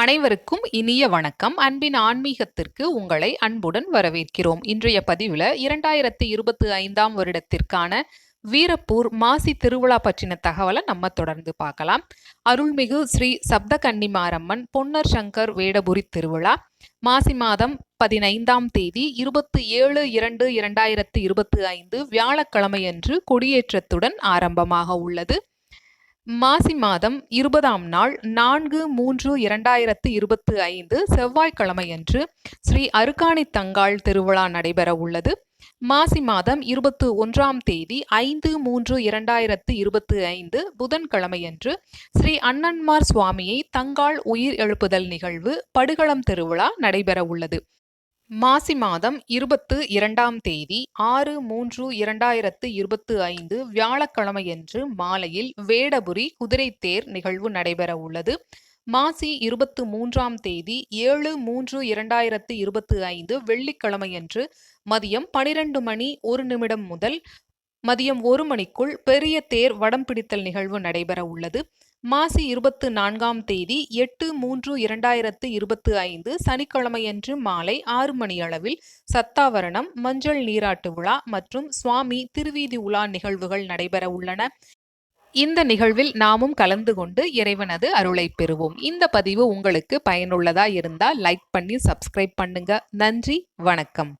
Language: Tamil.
அனைவருக்கும் இனிய வணக்கம். அன்பின் ஆன்மீகத்திற்கு உங்களை அன்புடன் வரவேற்கிறோம். இன்றைய பதிவில் இரண்டாயிரத்தி இருபத்தி ஐந்தாம் வருடத்திற்கான வீரப்பூர் மாசி திருவிழா பற்றின தகவலை நம்ம தொடர்ந்து பார்க்கலாம். அருள்மிகு ஸ்ரீ சப்த கன்னிமாரம்மன் பொன்னர் சங்கர் வேடபுரி திருவிழா மாசி மாதம் பதினைந்தாம் தேதி இருபத்தி ஏழு இரண்டு இரண்டாயிரத்தி இருபத்தி ஐந்து வியாழக்கிழமையன்று கொடியேற்றத்துடன் ஆரம்பமாக உள்ளது. மாசி மாதம் இருபதாம் நாள் நான்கு மூன்று இரண்டாயிரத்து இருபத்தி ஐந்து செவ்வாய்க்கிழமையன்று ஸ்ரீ அருக்காணி தங்காள் திருவிழா நடைபெற உள்ளது. மாசி மாதம் இருபத்து ஒன்றாம் தேதி ஐந்து மூன்று இரண்டாயிரத்து இருபத்தி ஐந்து புதன்கிழமையன்று ஸ்ரீ அண்ணன்மார் சுவாமியை தங்காள் உயிர் எழுப்புதல் நிகழ்வு படுகளம் திருவிழா நடைபெற உள்ளது. மாசி மாதம் இருபத்து இரண்டாம் தேதி ஆறு மூன்று இரண்டாயிரத்து இருபத்து ஐந்து வியாழக்கிழமையன்று மாலையில் வேடபுரி குதிரைத்தேர் நிகழ்வு நடைபெற உள்ளது. மாசி இருபத்து மூன்றாம் தேதி ஏழு மூன்று இரண்டாயிரத்து இருபத்து ஐந்து வெள்ளிக்கிழமையன்று மதியம் பனிரெண்டு மணி ஒரு நிமிடம் முதல் மதியம் ஒரு மணிக்குள் பெரிய தேர் வடம் பிடித்தல் நிகழ்வு நடைபெற உள்ளது. மாசி இருபத்து நான்காம் தேதி எட்டு மூன்று இரண்டாயிரத்து இருபத்து ஐந்து சனிக்கிழமையன்று மாலை ஆறு மணியளவில் சத்தாவரணம் மஞ்சள் நீராட்டு விழா மற்றும் சுவாமி திருவீதி உலா நிகழ்வுகள் நடைபெற உள்ளன. இந்த நிகழ்வில் நாமும் கலந்து கொண்டு இறைவனது அருளை பெறுவோம். இந்த பதிவு உங்களுக்கு பயனுள்ளதா இருந்தால் லைக் பண்ணி சப்ஸ்கிரைப் பண்ணுங்க. நன்றி வணக்கம்.